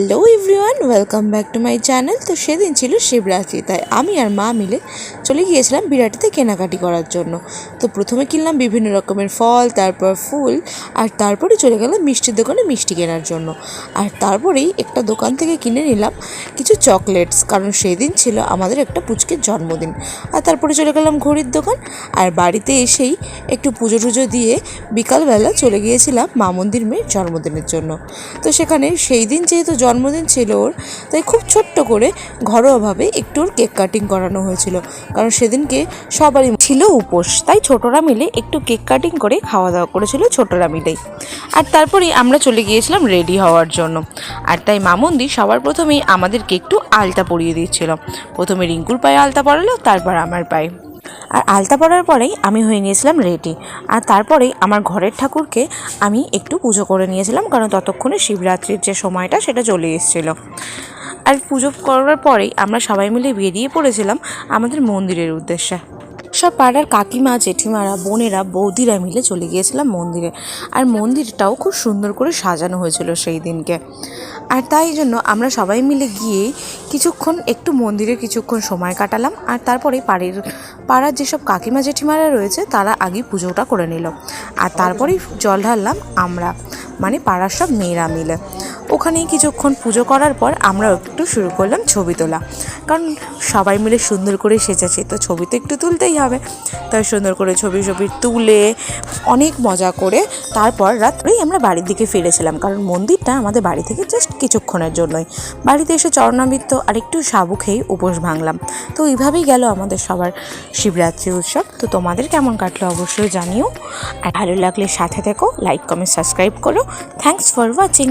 Hello everyone welcome back to my channel তো সেদিন ছিল শিবরাত্রি, তাই আমি আর মা মিলে চলে গিয়েছিলাম বিরাটিতে কেনাকাটি করার জন্য। তো প্রথমে কিনলাম বিভিন্ন রকমের ফল, তারপর ফুল, আর তারপরে চলে গেলাম মিষ্টির দোকানে মিষ্টি কেনার জন্য। আর তারপরেই একটা দোকান থেকে কিনে নিলাম কিছু চকলেটস, কারণ সেদিন ছিল আমাদের একটা পুচকের জন্মদিন। আর তারপরে চলে গেলাম ঘড়ির দোকান, আর বাড়িতে এসেই একটু পুজো টুজো দিয়ে বিকালবেলা চলে গিয়েছিলাম মা মন্দির মেয়ের জন্মদিনের জন্য। তো সেখানে সেই দিন যেহেতু জন্মদিন ছিল ওর, তাই খুব ছোট্ট করে ঘরোয়াভাবে একটু ওর কেক কাটিং করানো হয়েছিল। কারণ সেদিনকে সবারই ছিল উপোস, তাই ছোটরা মিলে একটু কেক কাটিং করে খাওয়া দাওয়া করেছিল ছোটরা মিলেই আর তারপরেই আমরা চলে গিয়েছিলাম রেডি হওয়ার জন্য। আর তাই মামন্দি সবার প্রথমেই আমাদেরকে একটু আলতা পরিয়ে দিচ্ছিল প্রথমে রিঙ্কুর পায়ে আলতা পরালো, তারপর আমার পায়ে। আর আলতা পরার পরেই আমি হয়ে নিয়েছিলাম রেডি। আর তারপরেই আমার ঘরের ঠাকুরকে আমি একটু পুজো করে নিয়েছিলাম, কারণ ততক্ষণে শিবরাত্রির যে সময়টা সেটা চলে এসেছিল। আর পুজো করার পরেই আমরা সবাই মিলে বেরিয়ে পড়েছিলাম আমাদের মন্দিরের উদ্দেশ্যে। সব পাড়ার কাকিমা, জেঠিমারা, বোনেরা, বৌদিরা মিলে চলে গিয়েছিলাম মন্দিরে। আর মন্দিরটাও খুব সুন্দর করে সাজানো হয়েছিল সেই দিনকে। আর তাই জন্য আমরা সবাই মিলে গিয়ে কিছুক্ষণ, একটু মন্দিরে কিছুক্ষণ সময় কাটালাম। আর তারপরে বাড়ির পাড়ার যেসব কাকিমা, জেঠিমারা রয়েছে, তারা আগে পুজোটা করে নিল। আর তারপরেই জল ঢাললাম আমরা মানে পাড়ার সব মেয়েরা মিলে। ওখানেই কিছুক্ষণ পুজো করার পর আমরা একটু শুরু করলাম ছবি তোলা। কারণ সবাই মিলে সুন্দর করে সেজেছে, তো ছবি তো একটু তুলতেই হবে। তাই সুন্দর করে ছবি ছবি তুলে অনেক মজা করে তারপর রাত্রেই আমরা বাড়ির দিকে ফিরেছিলাম। কারণ মন্দিরটা আমাদের বাড়ি থেকে জাস্ট কিছুক্ষণের জন্যই। বাড়িতে এসে চরণাবৃত্ত আর একটু সাবু খেয়ে উপোস ভাঙলাম। তো এইভাবেই গেল আমাদের সবার শিবরাত্রি উৎসব। তো তোমাদের কেমন কাটলো অবশ্যই জানিও। আর ভালো লাগলে সাথে থেকো লাইক কমেন্ট সাবস্ক্রাইব করো। Thanks for watching